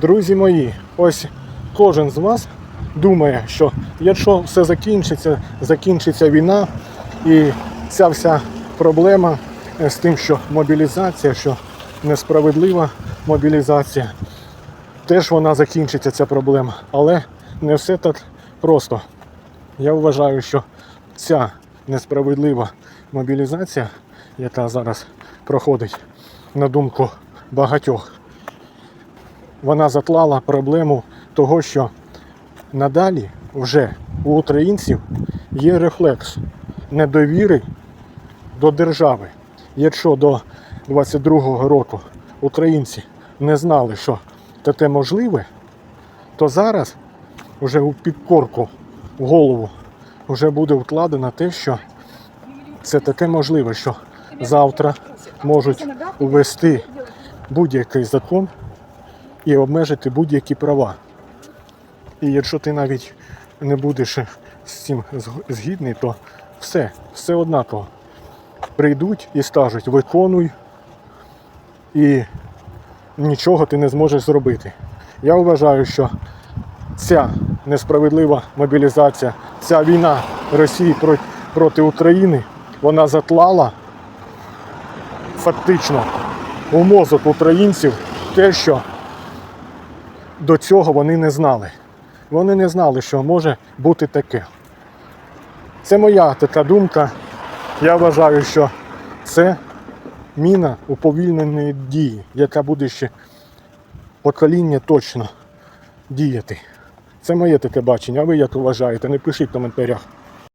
Друзі мої, ось кожен з вас думає, що якщо все закінчиться, закінчиться війна і ця вся проблема е, з тим, що мобілізація, що несправедлива мобілізація, теж вона закінчиться, ця проблема. Але не все так просто. Я вважаю, що ця несправедлива мобілізація, яка зараз проходить, на думку багатьох, вона затлала проблему того, що надалі вже у українців є рефлекс недовіри до держави. Якщо до 22-го року українці не знали, що таке можливе, то зараз вже у підкорку в голову вже буде вкладено те, що це таке можливе, що завтра можуть ввести будь-який закон і обмежити будь-які права. І якщо ти навіть не будеш з цим згідний, то все, все однаково. Прийдуть і скажуть, виконуй, і нічого ти не зможеш зробити. Я вважаю, що ця несправедлива мобілізація, ця війна Росії проти, України, вона затлала фактично у мозок українців те, що до цього вони не знали. Вони не знали, що може бути таке. Це моя така думка. Я вважаю, що це міна уповільненої дії, яка буде ще покоління точно діяти. Це моє таке бачення. А ви як вважаєте? Не пишіть в коментарях.